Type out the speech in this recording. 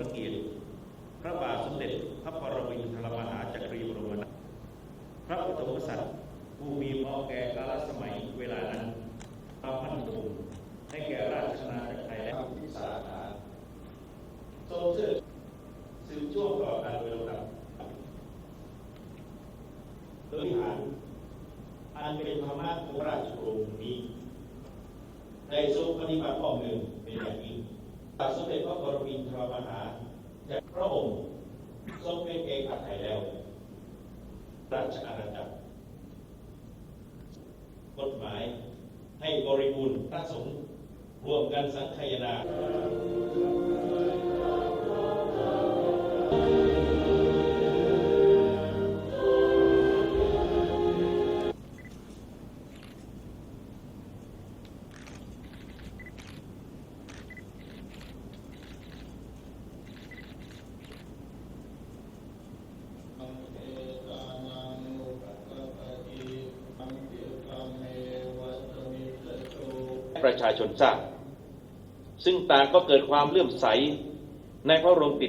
ระเกียรติพระบาทสมเด็จพระปรมินทรมหาจักรีบรมนาถพระปฐมกษัตริย์ผู้มีพอแก่กาลสมัยเวลานั้นมาพันธงให้แก่ราชอาจักรไทยและธรรมที่สาขาทรงสืบสืบช่วงต่อการโดยลำดับโดยฐานอันเป็นธรรมะของราชโองค์นี้ได้ทรงปฏิบัติข้อหนึ่งพระสมเด็จพระบรมินทรมหาจากพระองค์ทรงเป็นเอกอัครไทยแล้ว ราชอาณาจักรกฎหมายให้บริบูรณ์พระสงฆ์ร่วมกันสังคายนา ประชาชนทราบ ซึ่งต่างก็เกิดความเลื่อมใสในพระบรมปิ